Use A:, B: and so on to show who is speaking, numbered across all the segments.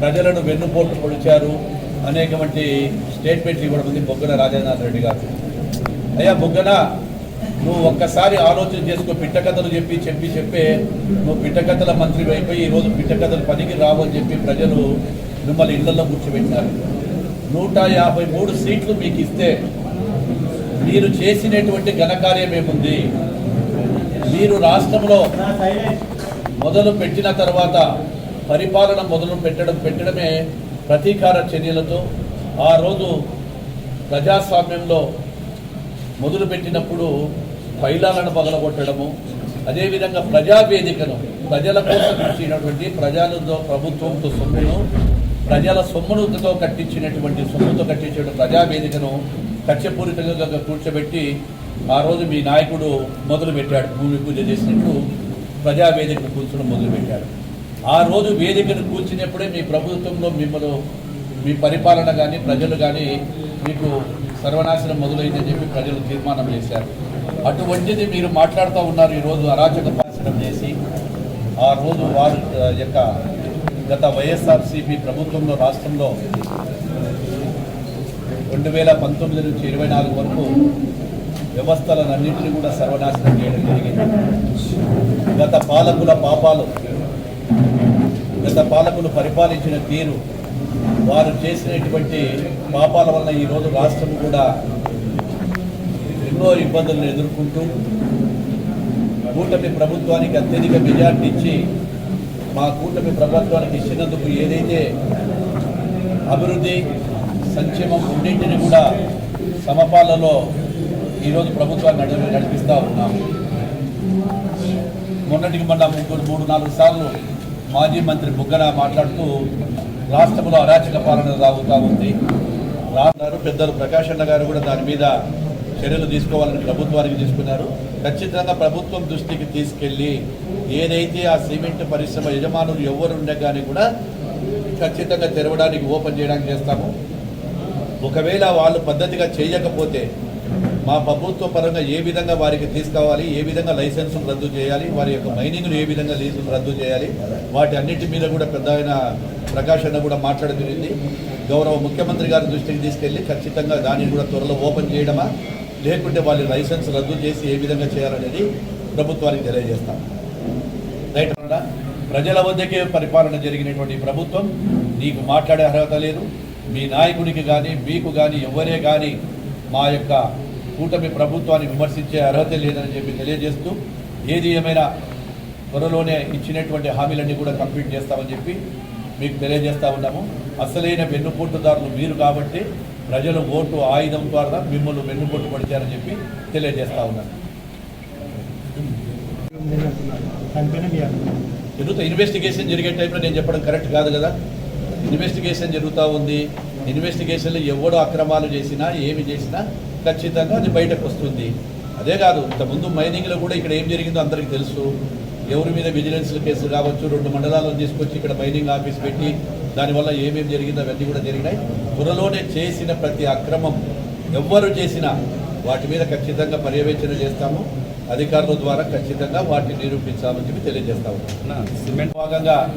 A: ప్రజలను వెన్నుపోట్లు పొడిచారు అనేకమంటి స్టేట్మెంట్లు ఇవ్వడం ఉంది బొగ్గన రాజేంద్రనాథ్ రెడ్డి గారు. అయ్యా బొగ్గన నువ్వు ఒక్కసారి ఆలోచన చేసుకో పిట్టకథలు చెప్పి చెప్పి చెప్పే నువ్వు పిట్టకథల మంత్రి అయిపోయి ఈరోజు పిట్టకథలు పనికి రావని చెప్పి ప్రజలు మిమ్మల్ని ఇళ్ళలో కూర్చోబెట్టినారు. నూట యాభై మూడు సీట్లు మీకు ఇస్తే మీరు చేసినటువంటి ఘనకార్యం ఏముంది? మీరు రాష్ట్రంలో మొదలు పెట్టిన తర్వాత పరిపాలన మొదలు పెట్టడం పెట్టడమే ప్రతీకార చర్యలతో ఆ రోజు ప్రజాస్వామ్యంలో మొదలుపెట్టినప్పుడు పైలాలను పగలగొట్టడము అదేవిధంగా ప్రజావేదికను ప్రజల కోసం ఇచ్చినటువంటి ప్రజలతో ప్రభుత్వంతో సొమ్మును ప్రజల సొమ్మునుతో కట్టించినటువంటి సొమ్ముతో కట్టించిన ప్రజావేదికను కక్షపూరితంగా కూర్చోబెట్టి ఆ రోజు మీ నాయకుడు మొదలుపెట్టాడు భూమి పూజ చేసినట్టు ప్రజావేదికను కూర్చోడం మొదలుపెట్టాడు. ఆ రోజు వేదికను కూర్చున్నప్పుడే మీ ప్రభుత్వంలో మిమ్మల్ని మీ పరిపాలన కానీ ప్రజలు కానీ మీకు సర్వనాశనం మొదలైందని చెప్పి ప్రజలు తీర్మానం చేశారు. అటువంటిది మీరు మాట్లాడుతూ ఉన్నారు ఈరోజు అరాచక పాలన చేసి ఆ రోజు వారు యొక్క గత వైఎస్ఆర్సీపీ ప్రభుత్వంలో రాష్ట్రంలో రెండు వేల పంతొమ్మిది నుంచి ఇరవై నాలుగు వరకు వ్యవస్థలన్నింటినీ కూడా సర్వనాశనం చేయడం జరిగింది. గత పాలకుల పాపాలు గత పాలకులు పరిపాలించిన తీరు వారు చేసినటువంటి పాపాల వల్ల ఈరోజు రాష్ట్రం కూడా ఎన్నో ఇబ్బందులను ఎదుర్కొంటూ కూటమి ప్రభుత్వానికి అత్యధిక మెజార్టీ ఇచ్చి మా కూటమి ప్రభుత్వానికి ఇచ్చినందుకు ఏదైతే అభివృద్ధి సంక్షేమం రెండింటిని కూడా సమపాలలో ఈరోజు ప్రభుత్వాన్ని నడి నడిపిస్తూ ఉన్నాము. మొన్నటికి మొన్న ముగ్గురు మూడు నాలుగు సార్లు మాజీ మంత్రి బుగ్గన మాట్లాడుతూ రాష్ట్రంలో అరాచక పాలన సాగుతూ ఉంది. రాన్నారు పెద్దలు ప్రకాష్ అన్న గారు కూడా దాని మీద చర్యలు తీసుకోవాలని ప్రభుత్వానికి తీసుకున్నారు. ఖచ్చితంగా ప్రభుత్వం దృష్టికి తీసుకెళ్ళి ఏదైతే ఆ సిమెంట్ పరిశ్రమ యజమానులు ఎవరుండే కానీ కూడా ఖచ్చితంగా తెరవడానికి ఓపెన్ చేయడానికి చేస్తాము. ఒకవేళ వాళ్ళు పద్ధతిగా చేయకపోతే మా ప్రభుత్వ పరంగా ఏ విధంగా వారికి తీసుకోవాలి ఏ విధంగా లైసెన్సులు రద్దు చేయాలి వారి యొక్క మైనింగ్ను ఏ విధంగా లీజులు రద్దు చేయాలి వాటి అన్నిటి మీద కూడా పెద్ద ఆయన ప్రకాష్ అన్న కూడా మాట్లాడడం జరిగింది. గౌరవ ముఖ్యమంత్రి గారి దృష్టికి తీసుకెళ్ళి ఖచ్చితంగా దాన్ని కూడా త్వరలో ఓపెన్ చేయడమా లేకుంటే వాళ్ళ లైసెన్స్ రద్దు చేసి ఏ విధంగా చేయాలనేది ప్రభుత్వానికి తెలియజేస్తాం. రైట్ ప్రజల వద్దకే పరిపాలన జరిగినటువంటి ప్రభుత్వం నీకు మాట్లాడే అర్హత లేదు. మీ నాయకుడికి కానీ మీకు కానీ ఎవరే కానీ మా యొక్క కూటమి ప్రభుత్వాన్ని విమర్శించే అర్హత లేదని చెప్పి తెలియజేస్తూ ఏది ఏమైనా త్వరలోనే ఇచ్చినటువంటి హామీలన్నీ కూడా కంప్లీట్ చేస్తామని చెప్పి మీకు తెలియజేస్తూ ఉన్నాము. అసలైన వెన్నుపోటుదారులు మీరు కాబట్టి ప్రజలు ఓటు ఆయుధం ద్వారా మిమ్మల్ని వెన్నుపోటు పడిచారని చెప్పి తెలియజేస్తూ ఉన్నాను. జరుగుతా ఇన్వెస్టిగేషన్ జరిగే టైంలో నేను చెప్పడం కరెక్ట్ కాదు కదా? ఇన్వెస్టిగేషన్ జరుగుతూ ఉంది. ఇన్వెస్టిగేషన్లో ఎవడో అక్రమాలు చేసినా ఏమి చేసినా ఖచ్చితంగా అది బయటకు వస్తుంది. అదే కాదు ఇంతకుముందు మైనింగ్లో కూడా ఇక్కడ ఏం జరిగిందో అందరికీ తెలుసు. ఎవరి మీద విజిలెన్స్ కేసులు కావచ్చు రెండు మండలాలను తీసుకొచ్చి ఇక్కడ మైనింగ్ ఆఫీస్ పెట్టి దానివల్ల ఏమేమి జరిగిందో అవన్నీ కూడా జరిగినాయి. త్వరలోనే చేసిన ప్రతి అక్రమం ఎవ్వరు చేసినా వాటి మీద ఖచ్చితంగా పర్యవేక్షణ చేస్తాము. అధికారుల ద్వారా ఖచ్చితంగా వాటిని నిరూపించాలని చెప్పి తెలియజేస్తా ఉన్నాం. సిమెంట్ భాగంగా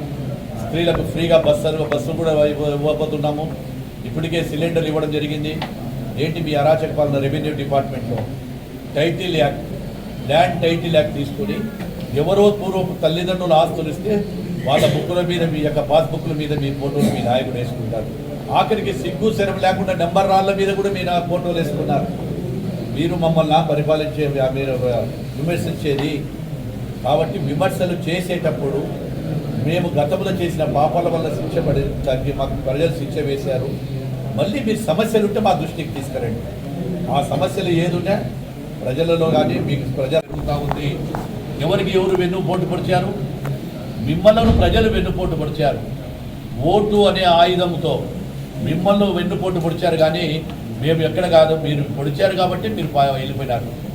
A: స్త్రీలకు ఫ్రీగా బస్సు బస్సు కూడా ఇవ్వ- ఇవ్వబోతున్నాము. ఇప్పటికే సిలిండర్లు ఇవ్వడం జరిగింది. ఏంటి మీ అరాచక పాలన రెవెన్యూ డిపార్ట్మెంట్లో title act land title act తీసుకొని ఎవరో పూర్వం తల్లిదండ్రులు ఆస్తులు ఇస్తే వాళ్ళ బుక్కుల మీద మీ యొక్క పాస్బుక్ల మీద మీ ఫోటోలు మీ నాయకుడు వేసుకుంటారు. ఆఖరికి సిగ్గు శరం లేకుండా నెంబర్ రాళ్ళ మీద కూడా మీ నా ఫోటోలు వేసుకున్నారు. మీరు మమ్మల్ని పరిపాలించే మీరు విమర్శించేది. కాబట్టి విమర్శలు చేసేటప్పుడు మేము గతంలో చేసిన పాపాల వల్ల శిక్ష పడి తగ్గి మాకు ప్రజలు శిక్ష వేశారు. మళ్ళీ మీరు సమస్యలు ఉంటే మా దృష్టికి తీసుకురండి. ఆ సమస్యలు ఏదున్నా ప్రజలలో కానీ మీకు ప్రజా ఉంది. ఎవరికి ఎవరు వెన్నుపోటు పొడిచారు? మిమ్మల్ని ప్రజలు వెన్నుపోటు పొడిచారు. ఓటు అనే ఆయుధంతో మిమ్మల్ని వెన్నుపోటు పొడిచారు కానీ మేము ఎక్కడ కాదు. మీరు పొడిచారు కాబట్టి మీరు వెళ్ళిపోయినారు.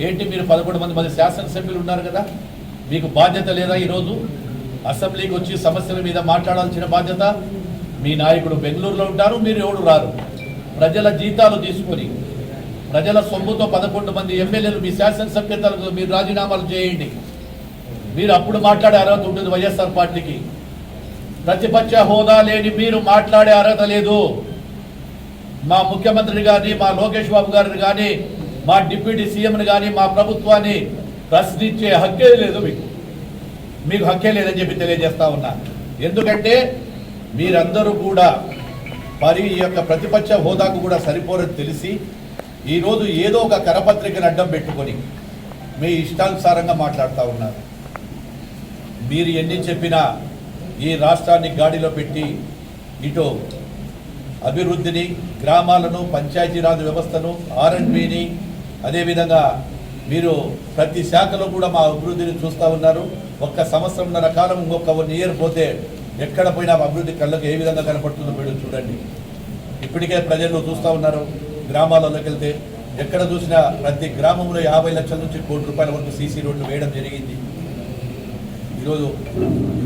A: ఏంటి మీరు పదకొండు మంది మంది శాసనసభ్యులు ఉన్నారు కదా? మీకు బాధ్యత లేదా ఈరోజు? అసెంబ్లీకి వచ్చి సమస్యల మీద మాట్లాడాల్సిన బాధ్యత? మీ నాయకుడు బెంగళూరులో ఉంటారు మీరు ఎవరు రారు. ప్రజల జీతాలు తీసుకొని ప్రజల సొమ్ముతో పదకొండు మంది ఎమ్మెల్యేలు మీ శాసనసభ్యతలకు మీరు రాజీనామాలు చేయండి. మీరు అప్పుడు మాట్లాడే అర్హత ఉంటుంది వైఎస్ఆర్ పార్టీకి. ప్రతిపక్ష హోదా లేని మీరు మాట్లాడే అర్హత లేదు. మా ముఖ్యమంత్రిని కానీ మా లోకేష్ బాబు గారిని కానీ మా డిప్యూటీ సీఎంని కానీ మా ప్రభుత్వాన్ని ప్రశ్నించే హక్కే లేదు మీకు. మీకు హక్కే లేదని చెప్పి తెలియజేస్తా ఉన్నా. ఎందుకంటే మీరందరూ కూడా మరి ఈ యొక్క ప్రతిపక్ష హోదాకు కూడా సరిపోరని తెలిసి ఈరోజు ఏదో ఒక కరపత్రికను అడ్డం పెట్టుకొని మీ ఇష్టానుసారంగా మాట్లాడుతూ ఉన్నారు. మీరు ఎన్ని చెప్పినా ఈ రాష్ట్రాన్ని గాడిలో పెట్టి ఇటు అభివృద్ధిని గ్రామాలను పంచాయతీరాజ్ వ్యవస్థను ఆర్ఎండ్బిని అదేవిధంగా మీరు ప్రతి శాఖలో కూడా మా అభివృద్ధిని చూస్తూ ఉన్నారు. ఒక్క సంవత్సరంన్నర కాలం ఇంకొక వన్ ఇయర్ పోతే ఎక్కడ పోయినా అభివృద్ధి కళ్ళకు ఏ విధంగా కనపడుతుందో మీరు చూడండి. ఇప్పటికే ప్రజలు చూస్తూ ఉన్నారు గ్రామాలలోకి వెళ్తే ఎక్కడ చూసినా ప్రతి గ్రామంలో యాభై లక్షల నుంచి కోటి రూపాయల వరకు సీసీ రోడ్లు వేయడం జరిగింది. ఈరోజు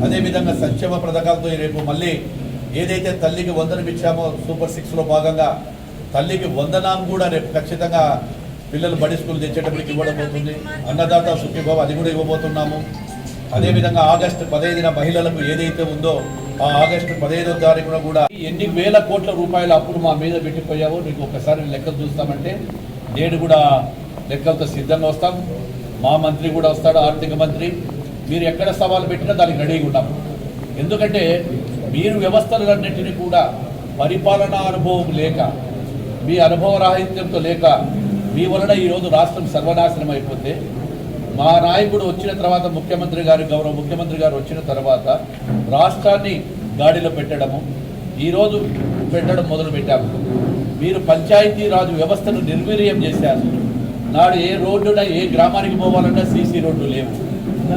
A: అదేవిధంగా సంక్షేమ పథకాలతో రేపు మళ్ళీ ఏదైతే తల్లికి వందనం ఇచ్చామో సూపర్ సిక్స్లో భాగంగా తల్లికి వందనం కూడా రేపు ఖచ్చితంగా పిల్లలు బడి స్కూల్ తెచ్చేటప్పటికి ఇవ్వడం పోతుంది అన్నదాత సుఖీభావ అది కూడా ఇవ్వబోతున్నాము. అదేవిధంగా ఆగస్టు పదహైదున మహిళలకు ఏదైతే ఉందో ఆ ఆగస్టు పదహైదో తారీఖున కూడా ఎన్ని వేల కోట్ల రూపాయల అప్పులు మా మీద పెట్టిపోయావో నీకు ఒకసారి లెక్కలు చూస్తామంటే నేను కూడా లెక్కలతో సిద్ధంగా వస్తాం. మా మంత్రి కూడా వస్తాడు ఆర్థిక మంత్రి. మీరు ఎక్కడ సవాలు పెట్టినా దానికి రెడీగా ఉంటాం. ఎందుకంటే మీరు వ్యవస్థలన్నింటినీ కూడా పరిపాలనా అనుభవం లేక మీ అనుభవ రాహిత్యంతో లేక మీ వలన ఈరోజు రాష్ట్రం సర్వనాశనం అయిపోతే మా నాయకుడు వచ్చిన తర్వాత ముఖ్యమంత్రి గారు గౌరవ ముఖ్యమంత్రి గారు వచ్చిన తర్వాత రాష్ట్రాన్ని గాడిలో పెట్టడము ఈరోజు పెట్టడం మొదలు పెట్టాము. మీరు పంచాయతీ రాజు వ్యవస్థను నిర్వీర్యం చేశారు. నాడు ఏ రోడ్డున ఏ గ్రామానికి పోవాలన్నా సీసీ రోడ్డు లేవు.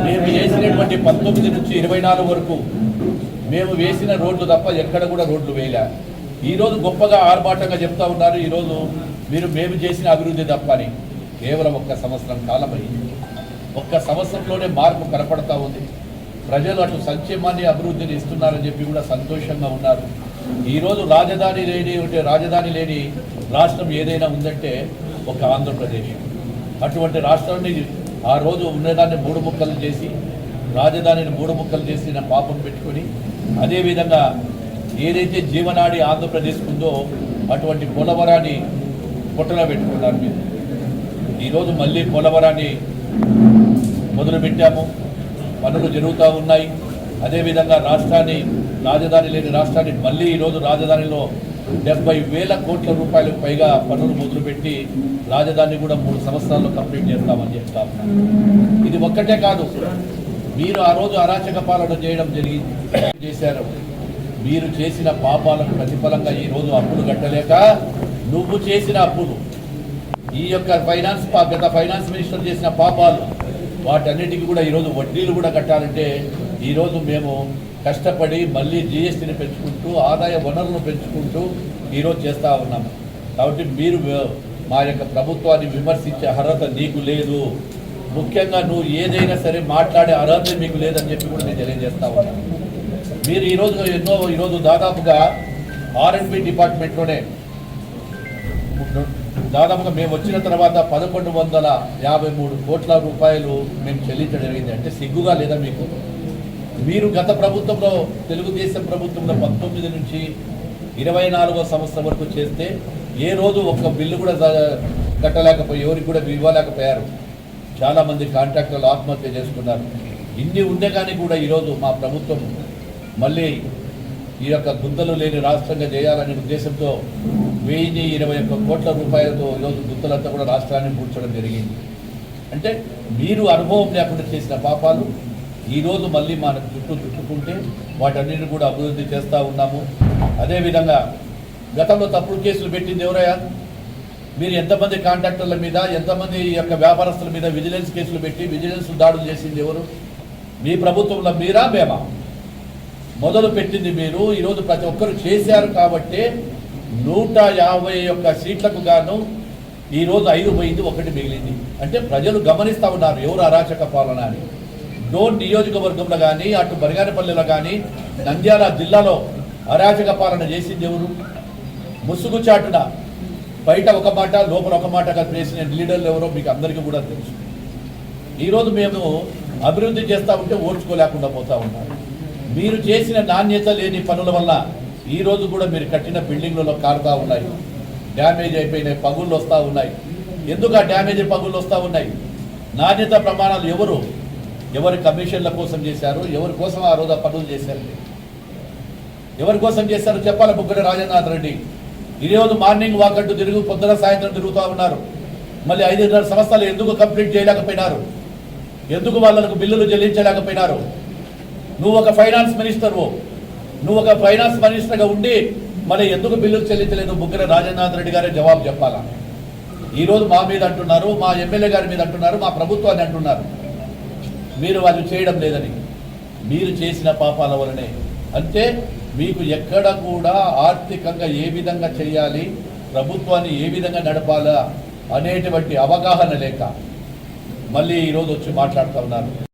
A: మేము వేసినటువంటి పంతొమ్మిది నుంచి ఇరవై నాలుగు వరకు మేము వేసిన రోడ్లు తప్ప ఎక్కడ కూడా రోడ్లు వేయలే. ఈరోజు గొప్పగా ఆర్భాటంగా చెప్తా ఉన్నారు. ఈరోజు మీరు మేము చేసిన అభివృద్ధి తప్ప అని కేవలం ఒక్క సంవత్సరం కాలం అయింది ఒక్క సంవత్సరంలోనే మార్పు కనపడతా ఉంది. ప్రజలు అటు సంక్షేమాన్ని అభివృద్ధిని ఇస్తున్నారని చెప్పి కూడా సంతోషంగా ఉన్నారు. ఈరోజు రాజధాని లేని ఉంటే రాజధాని లేని రాష్ట్రం ఏదైనా ఉందంటే ఒక ఆంధ్రప్రదేశ్. అటువంటి రాష్ట్రాన్ని ఆ రోజు ఉన్నదాన్ని మూడు ముక్కలు చేసి రాజధానిని మూడు ముక్కలు చేసిన పాపం పెట్టుకొని అదేవిధంగా ఏదైతే జీవనాడి ఆంధ్రప్రదేశ్ ఉందో అటువంటి పోలవరాన్ని పొట్టలో పెట్టుకున్నారు మీరు. ఈరోజు మళ్ళీ పోలవరాన్ని మొదలుపెట్టాము. పనులు జరుగుతూ ఉన్నాయి. అదేవిధంగా రాష్ట్రాన్ని రాజధాని లేని రాష్ట్రాన్ని మళ్ళీ ఈరోజు రాజధానిలో డెబ్బై వేల కోట్ల రూపాయలకు పైగా పనులు మొదలుపెట్టి రాజధాని కూడా మూడు సంవత్సరాల్లో కంప్లీట్ చేస్తామని చెప్తా. ఇది ఒక్కటే కాదు. మీరు ఆ రోజు అరాచక పాలన చేయడం జరిగింది. చేశారు. మీరు చేసిన పాపాలకు ప్రతిఫలంగా ఈ రోజు అప్పులు కట్టలేక నువ్వు చేసిన అప్పులు ఈ యొక్క ఫైనాన్స్ పా- గత ఫైనాన్స్ మినిస్టర్ చేసిన పాపాలు వాటన్నిటికీ కూడా ఈరోజు వడ్డీలు కూడా కట్టాలంటే ఈరోజు మేము కష్టపడి మళ్ళీ జిఎస్టీని పెంచుకుంటూ ఆదాయ వనరులను పెంచుకుంటూ ఈరోజు చేస్తూ ఉన్నాము. కాబట్టి మీరు మా యొక్క ప్రభుత్వాన్ని విమర్శించే అర్హత నీకు లేదు. ముఖ్యంగా నువ్వు ఏదైనా సరే మాట్లాడే అర్హత మీకు లేదని చెప్పి కూడా నేను తెలియజేస్తా ఉన్నాను. మీరు ఈరోజు ఎన్నో ఈరోజు దాదాపుగా ఆర్ఎండ్బి డిపార్ట్మెంట్లోనే దాదాపుగా మేము వచ్చిన తర్వాత పదకొండు వందల యాభై మూడు కోట్ల రూపాయలు మేము చెల్లించడం జరిగింది. అంటే సిగ్గుగా లేదా మీకు? మీరు గత ప్రభుత్వంలో తెలుగుదేశం ప్రభుత్వంలో పంతొమ్మిది నుంచి ఇరవై నాలుగో సంవత్సరం వరకు చేస్తే ఏ రోజు ఒక్క బిల్లు కూడా కట్టలేకపోయి ఎవరికి కూడా ఇవ్వలేకపోయారు. చాలామంది కాంట్రాక్టర్లు ఆత్మహత్య చేసుకున్నారు. ఇన్ని ఉండే కానీ కూడా ఈరోజు మా ప్రభుత్వం మళ్ళీ ఈ యొక్క గుంతలు లేని రాష్ట్రంగా చేయాలనే ఉద్దేశంతో వెయ్యి ఇరవై ఒక్క కోట్ల రూపాయలతో ఈరోజు గుర్తులంతా కూడా రాష్ట్రాన్ని పూడ్చడం జరిగింది. అంటే మీరు అనుభవం లేకుండా చేసిన పాపాలు ఈరోజు మళ్ళీ మన చుట్టూ చుట్టుకుంటే వాటన్నిటిని కూడా అభివృద్ధి చేస్తూ ఉన్నాము. అదేవిధంగా గతంలో తప్పుడు కేసులు పెట్టింది ఎవరయ్యా? మీరు ఎంతమంది కాంట్రాక్టర్ల మీద ఎంతమంది ఈ యొక్క వ్యాపారస్తుల మీద విజిలెన్స్ కేసులు పెట్టి విజిలెన్స్ దాడులు చేసింది ఎవరు? మీ ప్రభుత్వంలో మీరా మేమా? మొదలు పెట్టింది మీరు. ఈరోజు ప్రతి ఒక్కరు చేశారు కాబట్టి నూట యాభై ఒక్క సీట్లకు గాను ఈరోజు ఐదు పోయింది ఒకటి మిగిలింది. అంటే ప్రజలు గమనిస్తూ ఉన్నారు ఎవరు అరాచక పాలన అని. డోన్ నియోజకవర్గంలో కానీ అటు బరిగానపల్లిలో కానీ నంద్యాల జిల్లాలో అరాచక పాలన చేసింది ఎవరు? ముసుగు చాటున బయట ఒక మాట లోపల ఒక మాటగా చేసిన లీడర్లు ఎవరో మీకు అందరికీ కూడా తెలుసు. ఈరోజు మేము అభివృద్ధి చేస్తూ ఉంటే ఓడ్చుకోలేకుండా పోతూ ఉన్నారు. మీరు చేసిన నాణ్యత లేని పనుల వల్ల ఈరోజు కూడా మీరు కట్టిన బిల్డింగ్లలో కారుతా ఉన్నాయి. డ్యామేజ్ అయిపోయినాయి పగుళ్ళు వస్తూ ఉన్నాయి. ఎందుకు ఆ డ్యామేజ్ పగుళ్ళు వస్తూ ఉన్నాయి? నాణ్యత ప్రమాణాలు ఎవరు? ఎవరి కమిషన్ల కోసం చేశారు? ఎవరి కోసం ఆ రోజు ఆ పనులు చేశారు? ఎవరి కోసం చేశారు? చెప్పాలి ముగ్గురు రాజేంద్రనాథ్ రెడ్డి. ఈరోజు మార్నింగ్ వాక్ అంటూ తిరుగు పొద్దున సాయంత్రం తిరుగుతూ ఉన్నారు. మళ్ళీ ఐదున్నర సంవత్సరాలు ఎందుకు కంప్లీట్ చేయలేకపోయినారు? ఎందుకు వాళ్ళకు బిల్లులు చెల్లించలేకపోయినారు? నువ్వు ఒక ఫైనాన్స్ మినిస్టర్వు నువ్వు ఒక ఫైనాన్స్ మినిస్టర్గా ఉండి మరి ఎందుకు బిల్లులు చెల్లించలేదు ముగ్గురు రాజేంద్రనాథ్ రెడ్డి గారే జవాబు చెప్పాలా? ఈరోజు మా మీద అంటున్నారు మా ఎమ్మెల్యే గారి మీద అంటున్నారు మా ప్రభుత్వాన్ని అంటున్నారు. మీరు వాళ్ళు చేయడం లేదని. మీరు చేసిన పాపాల వలనే. అంటే మీకు ఎక్కడ కూడా ఆర్థికంగా ఏ విధంగా చేయాలి ప్రభుత్వాన్ని ఏ విధంగా నడపాలా అనేటువంటి అవగాహన లేక. మళ్ళీ ఈరోజు వచ్చి మాట్లాడుతూ ఉన్నారు.